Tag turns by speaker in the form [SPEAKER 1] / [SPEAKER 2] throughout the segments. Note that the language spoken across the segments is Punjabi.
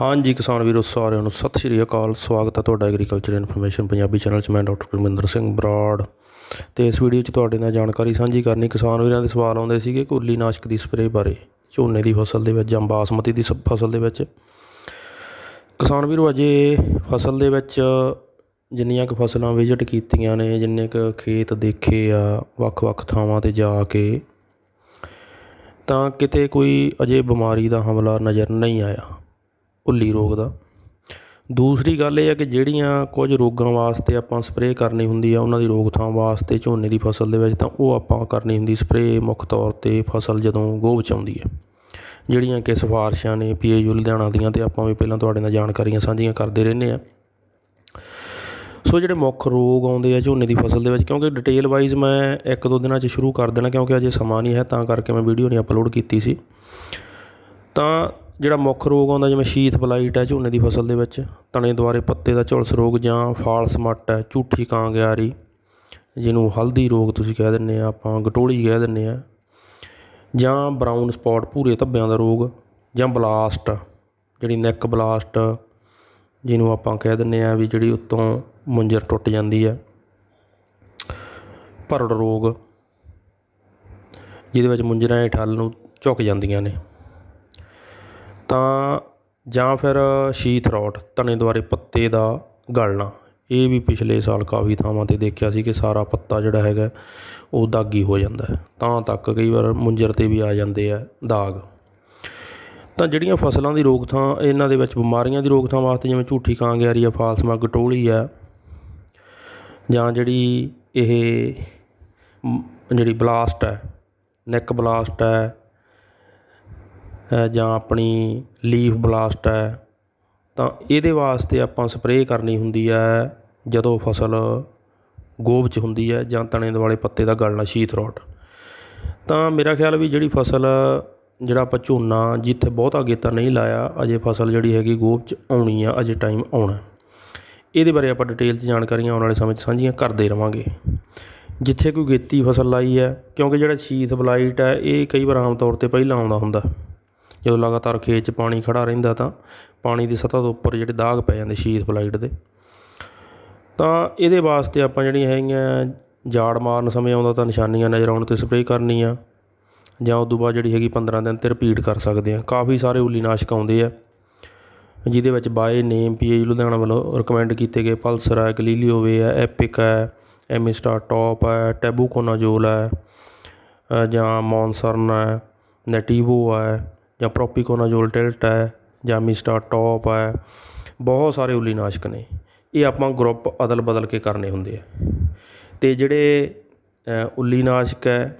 [SPEAKER 1] ਹਾਂਜੀ ਕਿਸਾਨ ਵੀਰੋ ਸਾਰਿਆਂ ਨੂੰ ਸਤਿ ਸ਼੍ਰੀ ਅਕਾਲ। ਸਵਾਗਤ ਹੈ ਤੁਹਾਡਾ ਐਗਰੀਕਲਚਰ ਇਨਫੋਰਮੇਸ਼ਨ ਪੰਜਾਬੀ ਚੈਨਲ 'ਚ। ਮੈਂ ਡਾਕਟਰ ਕੁਲਵਿੰਦਰ ਸਿੰਘ ਬਰਾੜ। ਤੇ ਇਸ ਵੀਡੀਓ 'ਚ ਤੁਹਾਡੇ ਨਾਲ ਜਾਣਕਾਰੀ ਸਾਂਝੀ ਕਰਨੀ ਕਿਸਾਨ ਵੀਰਾਂ ਦੇ ਸਵਾਲ ਆਉਂਦੇ ਸੀਗੇ ਕੁੱਲੀ ਨਾਸ਼ਕ ਦੀ ਸਪਰੇਅ ਬਾਰੇ, ਝੋਨੇ ਦੀ ਫਸਲ ਦੇ ਵਿੱਚ ਜਾਂ ਬਾਸਮਤੀ ਦੀ ਸ- ਫਸਲ ਦੇ ਵਿੱਚ। ਕਿਸਾਨ ਵੀਰੋ, ਅਜੇ ਫਸਲ ਦੇ ਵਿੱਚ ਜਿੰਨੀਆਂ ਕੁ ਫਸਲਾਂ ਵਿਜ਼ਿਟ ਕੀਤੀਆਂ ਨੇ, ਜਿੰਨੇ ਕੁ ਖੇਤ ਦੇਖੇ ਆ, ਵੱਖ-ਵੱਖ ਥਾਵਾਂ ਤੇ ਜਾ ਕੇ, ਤਾਂ ਕਿਤੇ ਕੋਈ ਅਜੇ ਬਿਮਾਰੀ ਦਾ ਹਮਲਾ ਨਜ਼ਰ ਨਹੀਂ ਆਇਆ। ਭੁੱਲੀ ਰੋਗ ਦਾ। ਦੂਸਰੀ ਗੱਲ ਇਹ ਹੈ ਕਿ ਜਿਹੜੀਆਂ ਕੁਝ ਰੋਗਾਂ ਵਾਸਤੇ ਆਪਾਂ ਸਪਰੇਅ ਕਰਨੀ ਹੁੰਦੀ ਆ, ਉਹਨਾਂ ਦੀ ਰੋਕਥਾਮ ਵਾਸਤੇ ਝੋਨੇ ਦੀ ਫਸਲ ਦੇ ਵਿੱਚ ਤਾਂ ਉਹ ਆਪਾਂ ਕਰਨੀ ਹੁੰਦੀ ਸਪਰੇਅ ਮੁੱਖ ਤੌਰ ਤੇ ਫਸਲ ਜਦੋਂ ਗੋਭ ਬਚਾਉਂਦੀ ਆਉਂਦੀ ਹੈ ਜਿਹੜੀਆਂ ਕਿ ਸਿਫਾਰਸ਼ਾਂ ਨੇ ਪੀਏਯੂ ਲੁਧਿਆਣਾ ਦੀਆਂ ਤੇ ਆਪਾਂ ਵੀ ਪਹਿਲਾਂ ਤੁਹਾਡੇ ਨਾਲ ਜਾਣਕਾਰੀਆਂ ਸਾਂਝੀਆਂ ਕਰਦੇ ਰਹਿੰਦੇ ਆ। ਸੋ ਜਿਹੜੇ ਮੁੱਖ ਰੋਗ ਆਉਂਦੇ ਆ ਝੋਨੇ ਦੀ ਫਸਲ ਦੇ ਵਿੱਚ, ਕਿਉਂਕਿ ਡਿਟੇਲ ਵਾਈਜ਼ ਮੈਂ ਇੱਕ ਦੋ ਦਿਨਾਂ 'ਚ ਸ਼ੁਰੂ ਕਰ ਦੇਣਾ ਕਿਉਂਕਿ ਅਜੇ ਸਮਾਂ ਨਹੀਂ ਹੈ, ਤਾਂ ਕਰਕੇ ਮੈਂ ਵੀਡੀਓ ਨਹੀਂ ਅਪਲੋਡ ਕੀਤੀ ਸੀ। ਤਾਂ ਜਿਹੜਾ ਮੁੱਖ ਰੋਗ ਆਉਂਦਾ ਜਿਵੇਂ ਸ਼ੀਤ ਬਲਾਈਟ ਹੈ ਝੋਨੇ ਦੀ ਫਸਲ ਦੇ ਵਿੱਚ, ਤਣੇ ਦੁਆਰੇ ਪੱਤੇ ਦਾ ਝੁਲਸ ਰੋਗ ਜਾਂ ਫਾਲਸ ਮੱਟ ਹੈ, ਝੂਠੀ ਕਾਂਗਿਆਰੀ, ਜਿਹਨੂੰ ਹਲਦੀ ਰੋਗ ਤੁਸੀਂ ਕਹਿ ਦਿੰਦੇ ਆ, ਆਪਾਂ ਗਟੋਲੀ ਕਹਿ ਦਿੰਦੇ ਆ, ਜਾਂ ਬਰਾਊਨ ਸਪੌਟ ਭੂਰੇ ਧੱਬਿਆਂ ਦਾ ਰੋਗ, ਜਾਂ ਬਲਾਸਟ ਜਿਹੜੀ ਨੈਕ ਬਲਾਸਟ ਜਿਹਨੂੰ ਆਪਾਂ ਕਹਿ ਦਿੰਦੇ ਆ ਵੀ ਜਿਹੜੀ ਉੱਤੋਂ ਮੁੰਜਰ ਟੁੱਟ ਜਾਂਦੀ ਹੈ, ਭਰੜ ਰੋਗ, ਜਿਹਦੇ ਵਿੱਚ ਮੁੰਜਰਾਂ ਹੇਠ ਹੱਲ ਨੂੰ ਝੁਕ ਜਾਂਦੀਆਂ ਨੇ। ਜਾਂ ਫਿਰ ਸ਼ੀਥਰੋਟ ਤਣੇ ਦੁਆਰੇ ਪੱਤੇ ਦਾ ਗਲਣਾ। ਇਹ ਵੀ ਪਿਛਲੇ ਸਾਲ ਕਾਫੀ ਥਾਵਾਂ ਤੇ ਦੇਖਿਆ ਸੀ ਕਿ ਸਾਰਾ ਪੱਤਾ ਜਿਹੜਾ ਹੈਗਾ, ਉਹ ਦਾਗੀ ਹੋ ਜਾਂਦਾ ਤਾਂ ਤੱਕ ਕਈ ਵਾਰ ਮੁੰਜਰ ਤੇ ਵੀ ਆ ਜਾਂਦੇ ਆ ਦਾਗ। ਤਾਂ ਜਿਹੜੀਆਂ ਫਸਲਾਂ ਦੀ ਰੋਕਥਾਮ, ਇਹਨਾਂ ਦੇ ਵਿੱਚ ਬਿਮਾਰੀਆਂ ਦੀ ਰੋਕਥਾਮ ਵਾਸਤੇ ਜਿਵੇਂ ਝੂਠੀ ਕਾਂਗਿਆਰੀ ਆ ਫਾਲਸਮਾ ਗਟੋਲੀ ਆ, ਜਾਂ ਜਿਹੜੀ ਇਹ ਜਿਹੜੀ ਬਲਾਸਟ ਹੈ, ਨੈਕ ਬਲਾਸਟ ਹੈ ਜਾਂ ਆਪਣੀ ਲੀਫ ਬਲਾਸਟ ਹੈ, ਤਾਂ ਇਹਦੇ ਵਾਸਤੇ ਆਪਾਂ ਸਪਰੇਅ ਕਰਨੀ ਹੁੰਦੀ ਹੈ ਜਦੋਂ ਫਸਲ ਗੋਭ 'ਚ ਹੁੰਦੀ ਹੈ ਜਾਂ ਤਣੇ ਦੁਆਲੇ ਪੱਤੇ ਦਾ ਗਲਣਾ ਸ਼ੀਤ ਰੋਟ। ਤਾਂ ਮੇਰਾ ਖਿਆਲ ਵੀ ਜਿਹੜੀ ਫਸਲ ਜਿਹੜਾ ਆਪਾਂ ਝੋਨਾ ਜਿੱਥੇ ਬਹੁਤਾ ਗੇਤਾ ਨਹੀਂ ਲਾਇਆ, ਅਜੇ ਫਸਲ ਜਿਹੜੀ ਹੈਗੀ ਗੋਭ 'ਚ ਆਉਣੀ ਆ, ਅਜੇ ਟਾਈਮ ਆਉਣਾ। ਇਹਦੇ ਬਾਰੇ ਆਪਾਂ ਡਿਟੇਲ 'ਚ ਜਾਣਕਾਰੀਆਂ ਆਉਣ ਵਾਲੇ ਸਮੇਂ 'ਚ ਸਾਂਝੀਆਂ ਕਰਦੇ ਰਵਾਂਗੇ। ਜਿੱਥੇ ਕੋਈ ਗੇਤੀ ਫਸਲ ਲਾਈ ਹੈ, ਕਿਉਂਕਿ ਜਿਹੜਾ ਸ਼ੀਥ ਬਲਾਈਟ ਹੈ, ਇਹ ਕਈ ਵਾਰ ਆਮ ਤੌਰ ਤੇ ਪਹਿਲਾਂ ਆਉਂਦਾ ਹੁੰਦਾ। ਜਦੋਂ ਲਗਾਤਾਰ ਖੇਤ 'ਚ ਪਾਣੀ ਖੜਾ ਰਹਿੰਦਾ ਤਾਂ ਪਾਣੀ ਦੀ ਸਤਹ ਤੋਂ ਉੱਪਰ ਜਿਹੜੇ ਦਾਗ ਪੈ ਜਾਂਦੇ ਸ਼ੀਥ ਫਲਾਈਟ ਦੇ। ਤਾਂ ਇਹਦੇ ਵਾਸਤੇ ਆਪਾਂ ਜਿਹੜੀਆਂ ਹੈਗੀਆਂ ਜਾੜ ਮਾਰਨ ਸਮੇਂ ਆਉਂਦਾ ਤਾਂ ਨਿਸ਼ਾਨੀਆਂ ਨਜ਼ਰ ਆਉਣ 'ਤੇ ਸਪਰੇਅ ਕਰਨੀ ਆ ਜਾਂ ਉਸ ਤੋਂ ਬਾਅਦ ਜਿਹੜੀ ਹੈਗੀ 15 ਦਿਨ ਤੇ ਰਿਪੀਟ ਕਰ ਸਕਦੇ ਆ ਕਾਫੀ ਸਾਰੇ ਉੱਲੀ ਨਾਸ਼ਕ ਆਉਂਦੇ ਆ, ਜਿਹਦੇ ਵਿੱਚ ਬਾਏ ਨੇਮ ਪੀਏਯੂ ਲੁਧਿਆਣਾ ਵੱਲੋਂ ਰਿਕਮੈਂਡ ਕੀਤੇ ਗਏ ਪਲਸਰ ਹੈ ਗਲੀਲੀਓ ਵੇ ਹੈ ਐਪਿਕ ਹੈ ਐਮਿਸਟਾ ਟੌਪ ਹੈ ਟੈਬੂਕੋਨਾਜੋਲ ਹੈ ਜਾਂ ਮੌਨਸਰਨ ਹੈ, ਨੈਟੀਵੋ ਹੈ ਜਾਂ ਪ੍ਰੋਪੀਕੋਨਾਜੋਲ ਟਿਲਟ ਹੈ ਜਾਂ ਮਿਸਟਾ ਟੋਪ ਹੈ, ਬਹੁਤ ਸਾਰੇ ਉੱਲੀ ਨਾਸ਼ਕ ਨੇ। ਇਹ ਆਪਾਂ ਗਰੁੱਪ ਅਦਲ ਬਦਲ ਕੇ ਕਰਨੇ ਹੁੰਦੇ ਆ। ਅਤੇ ਜਿਹੜੇ ਉੱਲੀ ਨਾਸ਼ਕ ਹੈ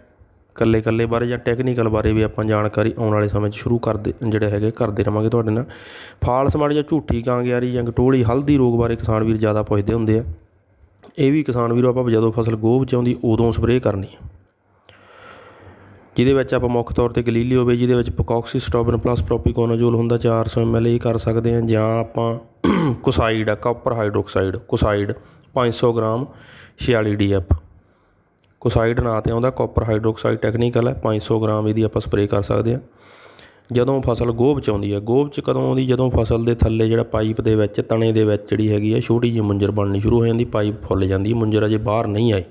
[SPEAKER 1] ਇਕੱਲੇ ਇਕੱਲੇ ਬਾਰੇ ਜਾਂ ਟੈਕਨੀਕਲ ਬਾਰੇ ਵੀ ਆਪਾਂ ਜਾਣਕਾਰੀ ਆਉਣ ਵਾਲੇ ਸਮੇਂ 'ਚ ਸ਼ੁਰੂ ਕਰਦੇ, ਜਿਹੜੇ ਹੈਗੇ ਕਰਦੇ ਰਵਾਂਗੇ ਤੁਹਾਡੇ ਨਾਲ। ਫਾਲਸ ਮਾੜੀ ਜਾਂ ਝੂਠੀ ਕਾਂਗਿਆਰੀ ਜਾਂ ਗਟੋਲੀ ਹਲਦੀ ਰੋਗ ਬਾਰੇ ਕਿਸਾਨ ਵੀਰ ਜ਼ਿਆਦਾ ਪੁੱਛਦੇ ਹੁੰਦੇ ਆ। ਇਹ ਵੀ ਕਿਸਾਨ ਵੀਰੋ ਆਪਾਂ ਜਦੋਂ ਫਸਲ ਗੋਭ 'ਚ ਆਉਂਦੀ ਉਦੋਂ ਸਪਰੇਅ ਕਰਨੀ ਆ। ਜਿਹਦੇ ਵਿੱਚ ਆਪਾਂ ਮੁੱਖ ਤੌਰ ਤੇ ਗਲੀਲੀ ਹੋਵੇ, ਜਿਹਦੇ ਵਿੱਚ ਪਕੌਕਸੀ ਸਟੋਬਨ ਪਲੱਸ ਪ੍ਰੋਪੀਕੋਨਾਜੋਲ ਹੁੰਦਾ 400 ml ਇਹ ਕਰ ਸਕਦੇ ਹਾਂ। ਜਾਂ ਆਪਾਂ ਕੁਸਾਈਡ ਆ, copper hydroxide, Kocide 500 gram 46 DF. Kocide ਨਾਂ ਤੇ ਆਉਂਦਾ, ਕਾਪਰ ਹਾਈਡਰੋਕਸਾਈਡ ਟੈਕਨੀਕਲ ਹੈ 500 ਗ੍ਰਾਮ ਇਹਦੀ ਆਪਾਂ ਸਪਰੇਅ ਕਰ ਸਕਦੇ ਹਾਂ। ਜਦੋਂ ਫਸਲ ਗੋਭ ਚ ਆਉਂਦੀ ਹੈ ਗੋਭ ਚ ਕਦੋਂ ਆਉਂਦੀ? ਜਦੋਂ ਫਸਲ ਦੇ ਥੱਲੇ ਜਿਹੜਾ ਪਾਈਪ ਦੇ ਵਿੱਚ, ਤਣੇ ਦੇ ਵਿੱਚ ਜਿਹੜੀ ਹੈਗੀ ਹੈ ਛੋਟੀ ਜਿਹੀ ਮੁੰਜਰ ਬਣਨੀ ਸ਼ੁਰੂ ਹੋ ਜਾਂਦੀ, ਪਾਈਪ ਫੁੱਲ ਜਾਂਦੀ, ਮੁੰਜਰ ਅਜੇ ਬਾਹਰ ਨਹੀਂ ਆਈ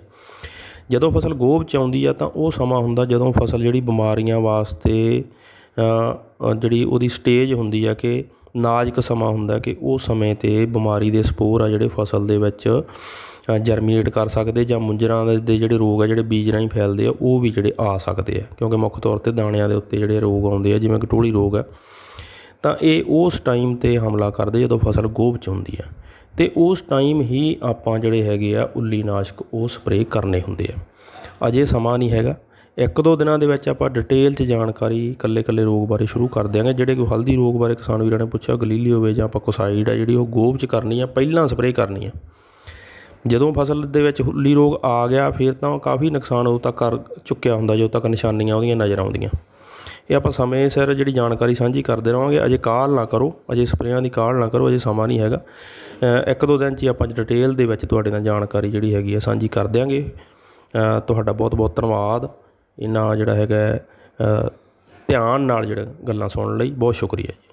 [SPEAKER 1] ਜਦੋਂ ਫਸਲ ਗੋਭ ਚ ਆਉਂਦੀ ਆ ਤਾਂ ਉਹ ਸਮਾਂ ਹੁੰਦਾ ਜਦੋਂ ਫਸਲ ਜਿਹੜੀ ਬਿਮਾਰੀਆਂ ਵਾਸਤੇ ਜਿਹੜੀ ਉਹਦੀ ਸਟੇਜ ਹੁੰਦੀ ਆ ਕਿ ਨਾਜ਼ੁਕ ਸਮਾਂ ਹੁੰਦਾ ਕਿ ਉਹ ਸਮੇਂ ਤੇ ਬਿਮਾਰੀ ਦੇ ਸਪੋਰ ਆ ਜਿਹੜੇ ਫਸਲ ਦੇ ਵਿੱਚ ਜਰਮੀਨੇਟ ਕਰ ਸਕਦੇ ਜਾਂ ਮੁੰਜਰਾਂ ਦੇ ਜਿਹੜੇ ਰੋਗ ਆ ਜਿਹੜੇ ਬੀਜ ਰਾਹੀਂ ਫੈਲਦੇ ਆ, ਉਹ ਵੀ ਜਿਹੜੇ ਆ ਸਕਦੇ ਆ। ਕਿਉਂਕਿ ਮੁੱਖ ਤੌਰ ਤੇ ਦਾਣਿਆਂ ਦੇ ਉੱਤੇ ਜਿਹੜੇ ਰੋਗ ਆਉਂਦੇ ਆ, ਜਿਵੇਂ ਗਟੋਲੀ ਰੋਗ ਆ, ਤਾਂ ਇਹ ਉਸ ਟਾਈਮ ਤੇ ਹਮਲਾ ਕਰਦੇ ਜਦੋਂ ਫਸਲ ਗੋਭ ਚ ਹੁੰਦੀ ਆ। ਅਤੇ ਉਸ ਟਾਈਮ ਹੀ ਆਪਾਂ ਜਿਹੜੇ ਹੈਗੇ ਆ ਉੱਲੀ ਨਾਸ਼ਕ ਉਹ ਸਪਰੇਅ ਕਰਨੇ ਹੁੰਦੇ ਆ। ਅਜੇ ਸਮਾਂ ਨਹੀਂ ਹੈਗਾ। ਇੱਕ ਦੋ ਦਿਨਾਂ ਦੇ ਵਿੱਚ ਆਪਾਂ ਡਿਟੇਲ 'ਚ ਜਾਣਕਾਰੀ ਇਕੱਲੇ ਇਕੱਲੇ ਰੋਗ ਬਾਰੇ ਸ਼ੁਰੂ ਕਰ ਦਿਆਂਗੇ। ਜਿਹੜੇ ਕੋਈ ਹਲਦੀ ਰੋਗ ਬਾਰੇ ਕਿਸਾਨ ਵੀਰਾਂ ਨੇ ਪੁੱਛਿਆ, ਗਲੀਲੀ ਹੋਵੇ ਜਾਂ ਆਪਾਂ ਕੋਸਾਈਡ ਆ ਜਿਹੜੀ ਉਹ ਗੋਭ 'ਚ ਕਰਨੀ ਆ, ਪਹਿਲਾਂ ਸਪਰੇਅ ਕਰਨੀ ਆ। ਜਦੋਂ ਫਸਲ ਦੇ ਵਿੱਚ ਹੁੱਲੀ ਰੋਗ ਆ ਗਿਆ, ਫਿਰ ਤਾਂ ਕਾਫੀ ਨੁਕਸਾਨ ਉਦੋਂ ਤੱਕ ਕਰ ਚੁੱਕਿਆ ਹੁੰਦਾ, ਜਦੋਂ ਤੱਕ ਨਿਸ਼ਾਨੀਆਂ ਉਹਦੀਆਂ ਨਜ਼ਰ ਆਉਂਦੀਆਂ। ਇਹ ਆਪਾਂ ਸਮੇਂ ਸਿਰ ਜਿਹੜੀ ਜਾਣਕਾਰੀ ਸਾਂਝੀ ਕਰਦੇ ਰਹਾਂਗੇ ਅਜੇ ਕਾਲ ਨਾ ਕਰੋ, ਅਜੇ ਸਪਰੇਆਂ ਦੀ ਕਾਲ ਨਾ ਕਰੋ, ਅਜੇ ਸਮਾਂ ਨਹੀਂ ਹੈਗਾ। ਇੱਕ ਦੋ ਦਿਨ 'ਚ ਹੀ ਆਪਾਂ ਡਿਟੇਲ ਦੇ ਵਿੱਚ ਤੁਹਾਡੇ ਨਾਲ ਜਾਣਕਾਰੀ ਜਿਹੜੀ ਹੈਗੀ ਆ ਸਾਂਝੀ ਕਰ ਦਿਆਂਗੇ। ਤੁਹਾਡਾ ਬਹੁਤ ਬਹੁਤ ਧੰਨਵਾਦ। ਇਹਨਾਂ ਜਿਹੜਾ ਹੈਗਾ ਧਿਆਨ ਨਾਲ ਜਿਹੜਾ ਗੱਲਾਂ ਸੁਣਨ ਲਈ ਬਹੁਤ ਸ਼ੁਕਰੀਆ ਜੀ।